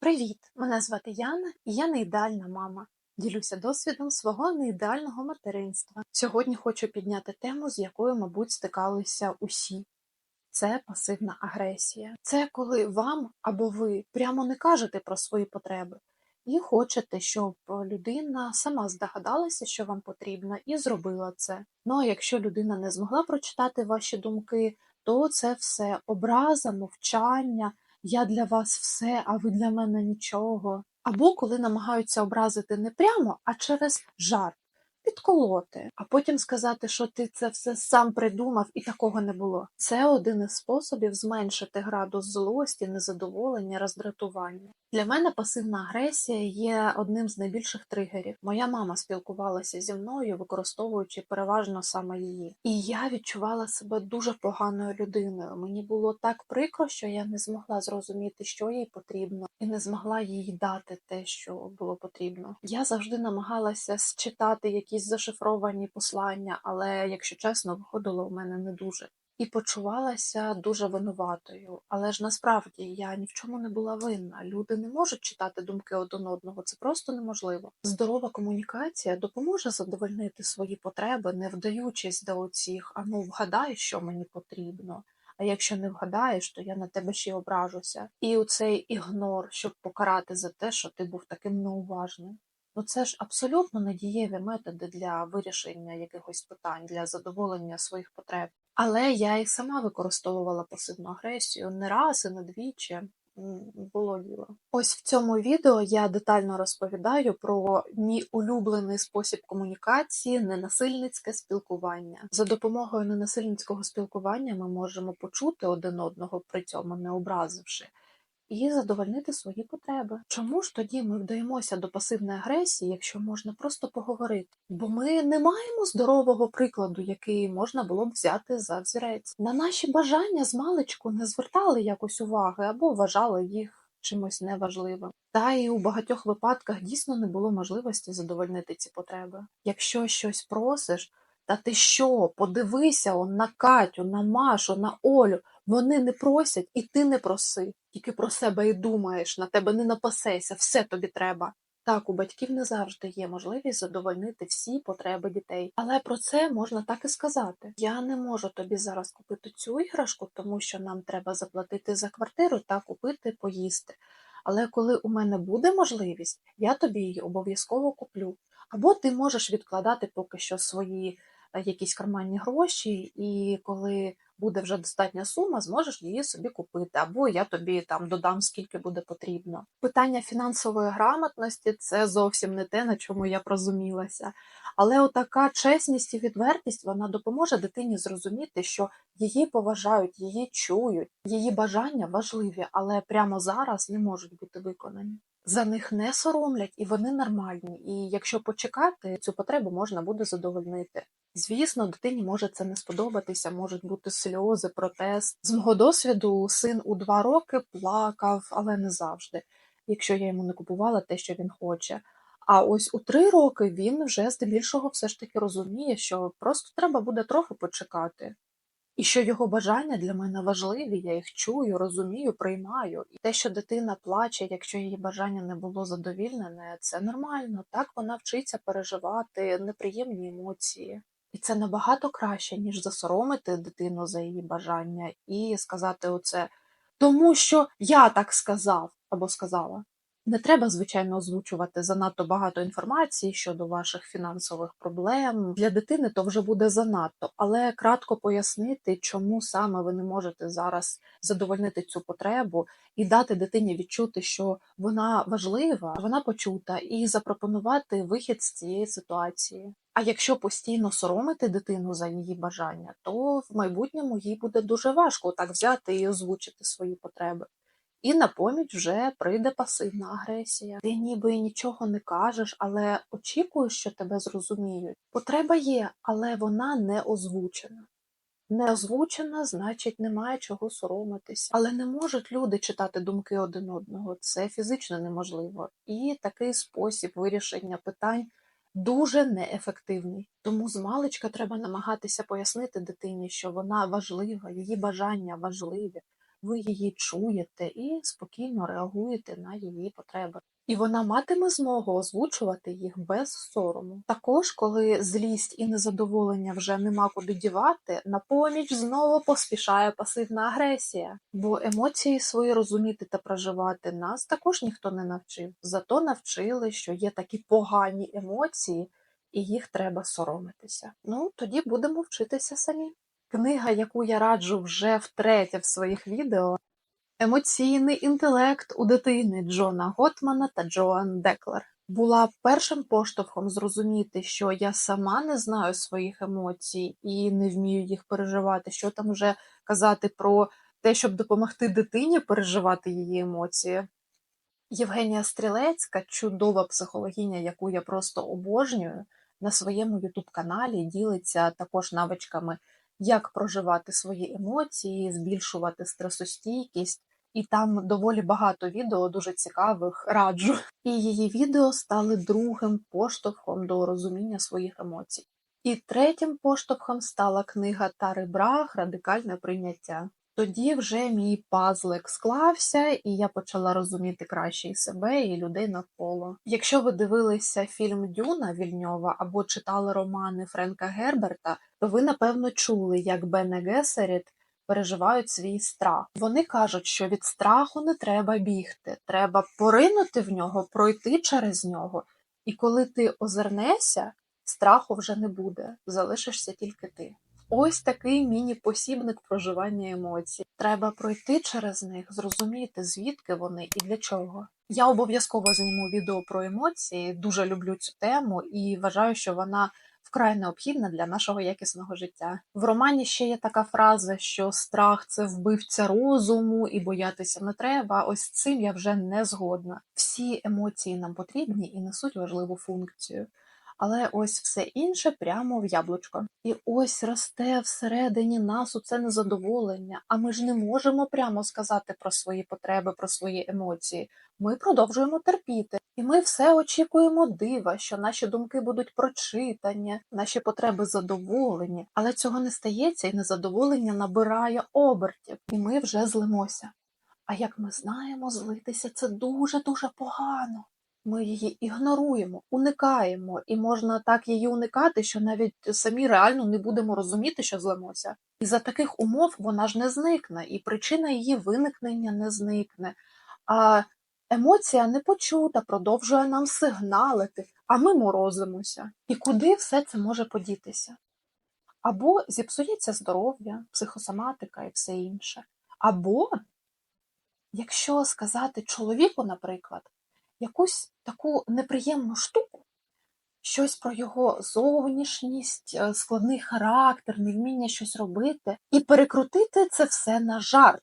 Привіт! Мене звати Яна, і я не ідеальна мама. Ділюся досвідом свого неідеального материнства. Сьогодні хочу підняти тему, з якою, мабуть, стикалися усі. Це пасивна агресія. Це коли вам або ви прямо не кажете про свої потреби і хочете, щоб людина сама здогадалася, що вам потрібно, і зробила це. Ну а якщо людина не змогла прочитати ваші думки, то це все образа, мовчання. Я для вас все, а ви для мене нічого. Або коли намагаються образити не прямо, а через жарт, підколоти, а потім сказати, що ти це все сам придумав і такого не було. Це один із способів зменшити градус злості, незадоволення, роздратування. Для мене пасивна агресія є одним з найбільших тригерів. Моя мама спілкувалася зі мною, використовуючи переважно саме її. І я відчувала себе дуже поганою людиною. Мені було так прикро, що я не змогла зрозуміти, що їй потрібно, і не змогла їй дати те, що було потрібно. Я завжди намагалася считати якісь зашифровані послання, але, якщо чесно, виходило у мене не дуже. І почувалася дуже винуватою. Але ж насправді я ні в чому не була винна. Люди не можуть читати думки один одного, це просто неможливо. Здорова комунікація допоможе задовольнити свої потреби, не вдаючись до оцих, а ну вгадай, що мені потрібно. А якщо не вгадаєш, то я на тебе ще ображуся. І оцей ігнор, щоб покарати за те, що ти був таким неуважним. Ну це ж абсолютно недієві методи для вирішення якихось питань, для задоволення своїх потреб. Але я і сама використовувала пасивну агресію не раз і не двічі. Було діло. Ось в цьому відео я детально розповідаю про мій улюблений спосіб комунікації, ненасильницьке спілкування. За допомогою ненасильницького спілкування ми можемо почути один одного, при цьому не образивши і задовольнити свої потреби. Чому ж тоді ми вдаємося до пасивної агресії, якщо можна просто поговорити? Бо ми не маємо здорового прикладу, який можна було б взяти за взірець. На наші бажання з маличку не звертали якось уваги або вважали їх чимось неважливим. Та і у багатьох випадках дійсно не було можливості задовольнити ці потреби. Якщо щось просиш, та ти що? Подивися он на Катю, на Машу, на Олю. Вони не просять, і ти не проси. Тільки про себе і думаєш, на тебе не напасеся, все тобі треба. Так, у батьків не завжди є можливість задовольнити всі потреби дітей, але про це можна так і сказати. Я не можу тобі зараз купити цю іграшку, тому що нам треба заплатити за квартиру та купити поїсти. Але коли у мене буде можливість, я тобі її обов'язково куплю. Або ти можеш відкладати поки що свої якісь карманні гроші, і коли буде вже достатня сума, зможеш її собі купити, або я тобі там додам скільки буде потрібно. Питання фінансової грамотності це зовсім не те, на чому я прозумілася. Але отака чесність і відвертість вона допоможе дитині зрозуміти, що її поважають, її чують, її бажання важливі, але прямо зараз не можуть бути виконані. За них не соромлять і вони нормальні. І якщо почекати, цю потребу можна буде задовольнити. Звісно, дитині може це не сподобатися, можуть бути сльози, протест. З мого досвіду син у два роки плакав, але не завжди, якщо я йому не купувала те, що він хоче. А ось у три роки він вже здебільшого все ж таки розуміє, що просто треба буде трохи почекати. І що його бажання для мене важливі, я їх чую, розумію, приймаю. І те, що дитина плаче, якщо її бажання не було задовільнене, це нормально. Так вона вчиться переживати неприємні емоції. І це набагато краще, ніж засоромити дитину за її бажання і сказати оце тому, що я так сказав або сказала. Не треба, звичайно, озвучувати занадто багато інформації щодо ваших фінансових проблем. Для дитини то вже буде занадто, але кратко пояснити, чому саме ви не можете зараз задовольнити цю потребу і дати дитині відчути, що вона важлива, вона почута, і запропонувати вихід з цієї ситуації. А якщо постійно соромити дитину за її бажання, то в майбутньому їй буде дуже важко так взяти і озвучити свої потреби. І на поміч вже прийде пасивна агресія. Ти ніби нічого не кажеш, але очікуєш, що тебе зрозуміють. Потреба є, але вона не озвучена. Не озвучена, значить, немає чого соромитися. Але не можуть люди читати думки один одного. Це фізично неможливо. І такий спосіб вирішення питань дуже неефективний. Тому з маличка треба намагатися пояснити дитині, що вона важлива, її бажання важливі ви її чуєте і спокійно реагуєте на її потреби. І вона матиме змогу озвучувати їх без сорому. Також, коли злість і незадоволення вже нема куди дівати, на поміч знову поспішає пасивна агресія. Бо емоції свої розуміти та проживати нас також ніхто не навчив. Зато навчили, що є такі погані емоції, і їх треба соромитися. Ну, тоді будемо вчитися самі. Книга, яку я раджу вже втретє в своїх відео, Емоційний інтелект у дитини Джона Готмана та Джоан Деклер була першим поштовхом зрозуміти, що я сама не знаю своїх емоцій і не вмію їх переживати. Що там вже казати про те, щоб допомогти дитині переживати її емоції. Євгенія Стрілецька, чудова психологиня, яку я просто обожнюю, на своєму ютуб-каналі ділиться також навичками, як проживати свої емоції, збільшувати стресостійкість. І там доволі багато відео дуже цікавих раджу. І її відео стали другим поштовхом до розуміння своїх емоцій. І третім поштовхом стала книга Тари Брах Радикальне прийняття. Тоді вже мій пазлик склався, і я почала розуміти краще і себе, і людей навколо. Якщо ви дивилися фільм Дюна Вільньова або читали романи Френка Герберта, то ви напевно чули, як Бене Гесеріт переживають свій страх. Вони кажуть, що від страху не треба бігти, треба поринути в нього, пройти через нього. І коли ти озирнешся, страху вже не буде, залишишся тільки ти. Ось такий міні-посібник проживання емоцій. Треба пройти через них, зрозуміти, звідки вони і для чого. Я обов'язково зніму відео про емоції, дуже люблю цю тему і вважаю, що вона вкрай необхідна для нашого якісного життя. В романі ще є така фраза, що страх це вбивця розуму і боятися не треба. Ось цим я вже не згодна. Всі емоції нам потрібні і несуть важливу функцію. Але ось все інше прямо в яблучко. І ось росте всередині нас у це незадоволення, а ми ж не можемо прямо сказати про свої потреби, про свої емоції. Ми продовжуємо терпіти, і ми все очікуємо дива, що наші думки будуть прочитані, наші потреби задоволені, але цього не стається, і незадоволення набирає обертів, і ми вже злимося. А як ми знаємо, злитися це дуже дуже погано. Ми її ігноруємо, уникаємо, і можна так її уникати, що навіть самі реально не будемо розуміти, що злимося. І за таких умов вона ж не зникне, і причина її виникнення не зникне. А емоція непочута, продовжує нам сигналити, а ми морозимося. І куди все це може подітися? Або зіпсується здоров'я, психосоматика і все інше. Або, якщо сказати чоловіку, наприклад, якусь таку неприємну штуку, щось про його зовнішність, е, складний характер, невміння щось робити, і перекрутити це все на жарт.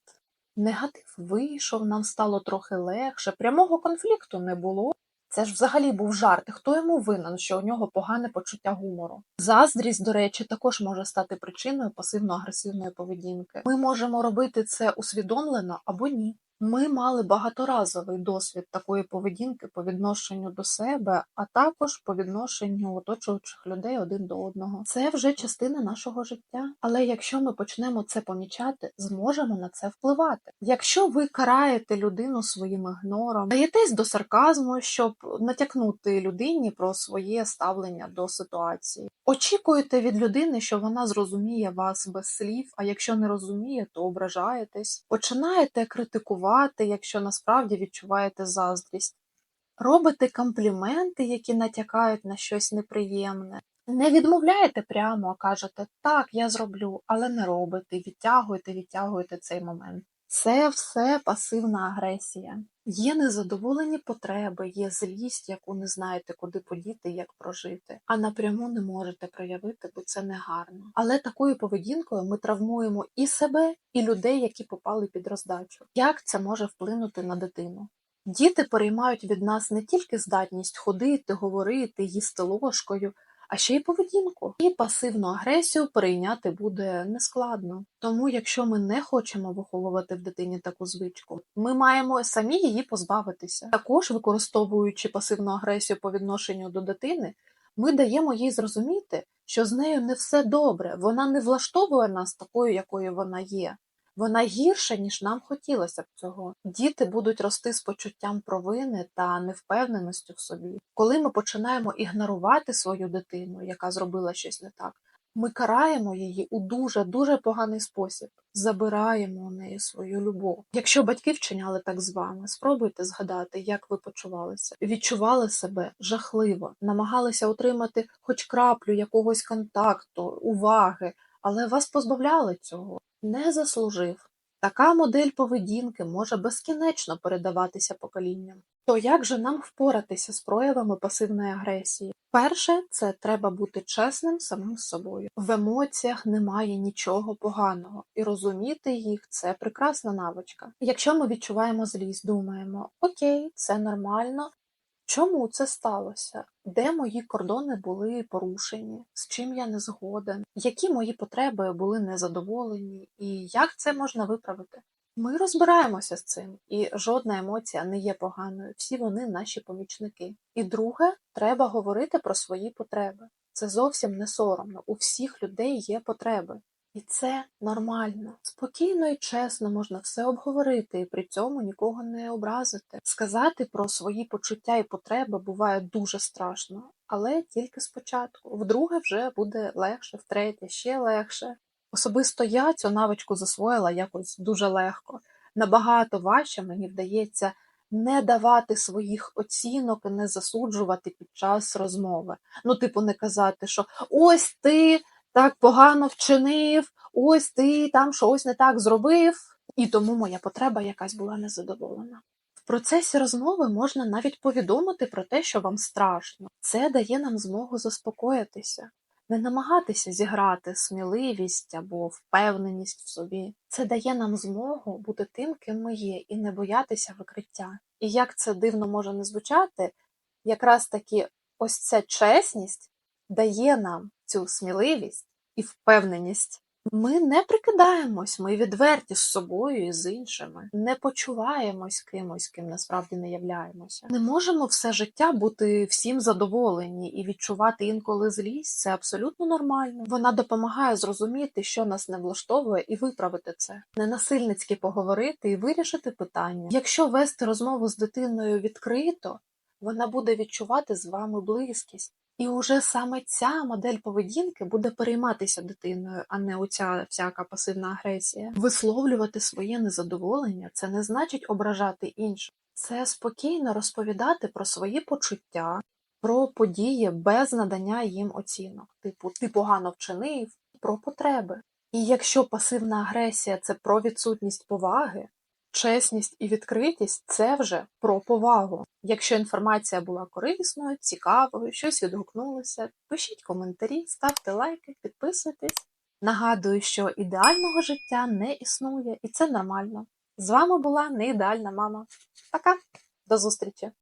Негатив вийшов, нам стало трохи легше, прямого конфлікту не було. Це ж взагалі був жарт. Хто йому винен, що у нього погане почуття гумору? Заздрість, до речі, також може стати причиною пасивно-агресивної поведінки. Ми можемо робити це усвідомлено або ні. Ми мали багаторазовий досвід такої поведінки по відношенню до себе, а також по відношенню оточуючих людей один до одного. Це вже частина нашого життя. Але якщо ми почнемо це помічати, зможемо на це впливати. Якщо ви караєте людину своїм ігнором, даєтесь до сарказму, щоб натякнути людині про своє ставлення до ситуації. Очікуєте від людини, що вона зрозуміє вас без слів, а якщо не розуміє, то ображаєтесь. Починаєте критикувати, якщо насправді відчуваєте заздрість. Робите компліменти, які натякають на щось неприємне. Не відмовляєте прямо, а кажете так, я зроблю, але не робите, відтягуєте, відтягуєте цей момент. Це все пасивна агресія. Є незадоволені потреби, є злість, яку не знаєте, куди подіти, як прожити, а напряму не можете проявити, бо це негарно. Але такою поведінкою ми травмуємо і себе, і людей, які попали під роздачу. Як це може вплинути на дитину? Діти переймають від нас не тільки здатність ходити, говорити, їсти ложкою, а ще й поведінку. І пасивну агресію перейняти буде нескладно. Тому, якщо ми не хочемо виховувати в дитині таку звичку, ми маємо самі її позбавитися. Також використовуючи пасивну агресію по відношенню до дитини, ми даємо їй зрозуміти, що з нею не все добре, вона не влаштовує нас такою, якою вона є. Вона гірша, ніж нам хотілося б цього. Діти будуть рости з почуттям провини та невпевненості в собі. Коли ми починаємо ігнорувати свою дитину, яка зробила щось не так, ми караємо її у дуже дуже поганий спосіб, забираємо у неї свою любов. Якщо батьки вчиняли так з вами, спробуйте згадати, як ви почувалися, відчували себе жахливо, намагалися отримати хоч краплю якогось контакту, уваги, але вас позбавляли цього, не заслужив. Така модель поведінки може безкінечно передаватися поколінням. То як же нам впоратися з проявами пасивної агресії? Перше, це треба бути чесним самим собою. В емоціях немає нічого поганого, і розуміти їх це прекрасна навичка. Якщо ми відчуваємо злість, думаємо, окей, це нормально. Чому це сталося? Де мої кордони були порушені? З чим я не згоден? Які мої потреби були незадоволені, і як це можна виправити? Ми розбираємося з цим, і жодна емоція не є поганою, всі вони наші помічники. І друге, треба говорити про свої потреби. Це зовсім не соромно. У всіх людей є потреби. І це нормально. Спокійно і чесно можна все обговорити і при цьому нікого не образити. Сказати про свої почуття і потреби буває дуже страшно, але тільки спочатку. Вдруге вже буде легше, втретє ще легше. Особисто я цю навичку засвоїла якось дуже легко. Набагато важче мені вдається не давати своїх оцінок не засуджувати під час розмови. Ну, типу, не казати, що ось ти так погано вчинив, ось ти там щось не так зробив, і тому моя потреба якась була незадоволена. В процесі розмови можна навіть повідомити про те, що вам страшно. Це дає нам змогу заспокоїтися, не намагатися зіграти сміливість або впевненість в собі. Це дає нам змогу бути тим, ким ми є, і не боятися викриття. І як це дивно може не звучати, якраз таки ось ця чесність дає нам цю сміливість і впевненість. Ми не прикидаємось, ми відверті з собою і з іншими, не почуваємось кимось, ким насправді не являємося. Не можемо все життя бути всім задоволені і відчувати інколи злість це абсолютно нормально. Вона допомагає зрозуміти, що нас не влаштовує, і виправити це. Ненасильницьки поговорити і вирішити питання. Якщо вести розмову з дитиною відкрито, вона буде відчувати з вами близькість. І уже саме ця модель поведінки буде перейматися дитиною, а не оця всяка пасивна агресія. Висловлювати своє незадоволення це не значить ображати інших. Це спокійно розповідати про свої почуття, про події без надання їм оцінок. Типу, ти погано вчинив, про потреби. І якщо пасивна агресія це про відсутність поваги, Чесність і відкритість це вже про повагу. Якщо інформація була корисною, цікавою, щось відгукнулося, пишіть коментарі, ставте лайки, підписуйтесь. Нагадую, що ідеального життя не існує, і це нормально. З вами була неідеальна мама. Пока, до зустрічі!